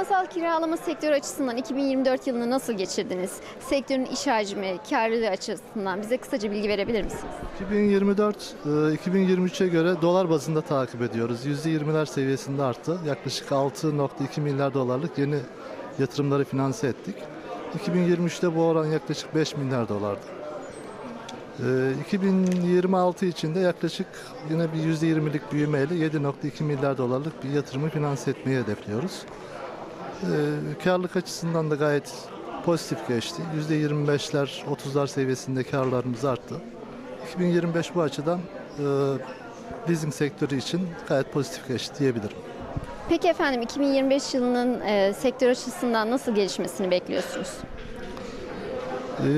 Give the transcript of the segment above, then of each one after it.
Finansal kiralama sektörü açısından 2024 yılını nasıl geçirdiniz? Sektörün iş hacmi, karlılığı açısından bize kısaca bilgi verebilir misiniz? 2024 e, 2023'e göre dolar bazında takip ediyoruz. %20'ler seviyesinde arttı. Yaklaşık 6.2 milyar dolarlık yeni yatırımları finanse ettik. 2023'te bu oran yaklaşık 5 milyar dolardı. E, 2026 için de yaklaşık yine bir %20'lik büyümeyle 7.2 milyar dolarlık bir yatırımı finanse etmeyi hedefliyoruz. E, Karlılık açısından da gayet pozitif geçti. %25'ler 30'lar seviyesinde karlarımız arttı. 2025 bu açıdan e, leasing sektörü için gayet pozitif geçti diyebilirim. Peki efendim 2025 yılının e, sektör açısından nasıl gelişmesini bekliyorsunuz? E,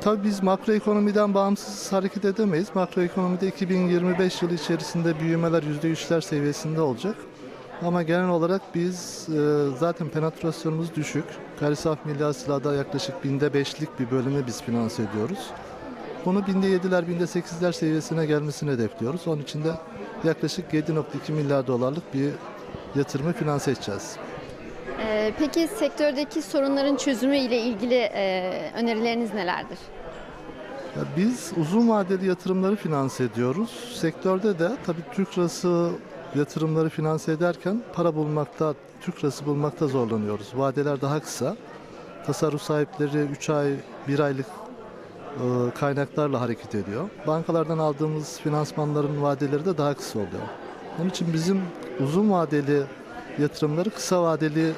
tabii biz makroekonomiden bağımsız hareket edemeyiz. Makroekonomide 2025 yılı içerisinde büyümeler %3'ler seviyesinde olacak. Ama genel olarak biz e, zaten penetrasyonumuz düşük. Gayri saf milli hasılada yaklaşık binde beşlik bir bölümü biz finanse ediyoruz. Bunu binde yediler, binde sekizler seviyesine gelmesini hedefliyoruz. Onun için de yaklaşık 7.2 milyar dolarlık bir yatırımı finanse edeceğiz. E, peki sektördeki sorunların çözümü ile ilgili e, önerileriniz nelerdir? Ya biz uzun vadeli yatırımları finanse ediyoruz. Sektörde de tabii Türk lirası yatırımları finanse ederken para bulmakta, Türk lirası bulmakta zorlanıyoruz. Vadeler daha kısa. Tasarruf sahipleri 3 ay, 1 aylık e, kaynaklarla hareket ediyor. Bankalardan aldığımız finansmanların vadeleri de daha kısa oluyor. Onun için bizim uzun vadeli yatırımları kısa vadeli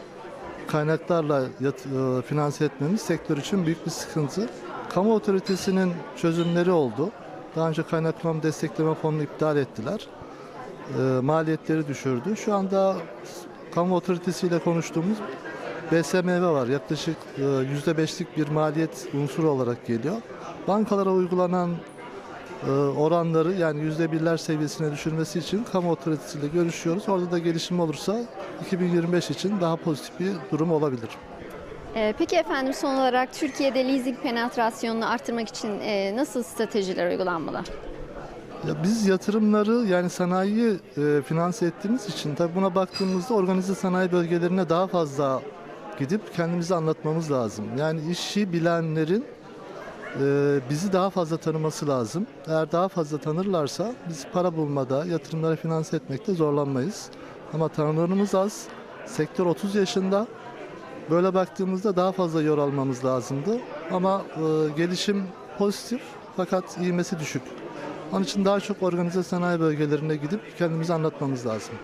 kaynaklarla yat, e, finanse etmemiz sektör için büyük bir sıkıntı. Kamu otoritesinin çözümleri oldu. Daha önce kaynaklama destekleme fonunu iptal ettiler. E, maliyetleri düşürdü. Şu anda kamu otoritesiyle konuştuğumuz BSMV var. Yaklaşık e, %5'lik bir maliyet unsuru olarak geliyor. Bankalara uygulanan e, oranları yani yüzde birler seviyesine düşürmesi için kamu otoritesiyle görüşüyoruz. Orada da gelişim olursa 2025 için daha pozitif bir durum olabilir. E, peki efendim son olarak Türkiye'de leasing penetrasyonunu artırmak için e, nasıl stratejiler uygulanmalı? Ya biz yatırımları yani sanayiyi e, finanse ettiğimiz için tabii buna baktığımızda organize sanayi bölgelerine daha fazla gidip kendimizi anlatmamız lazım. Yani işi bilenlerin e, bizi daha fazla tanıması lazım. Eğer daha fazla tanırlarsa biz para bulmada, yatırımları finanse etmekte zorlanmayız. Ama tanılarımız az. Sektör 30 yaşında. Böyle baktığımızda daha fazla yor almamız lazımdı. Ama e, gelişim pozitif fakat ivmesi düşük. Onun için daha çok organize sanayi bölgelerine gidip kendimizi anlatmamız lazım.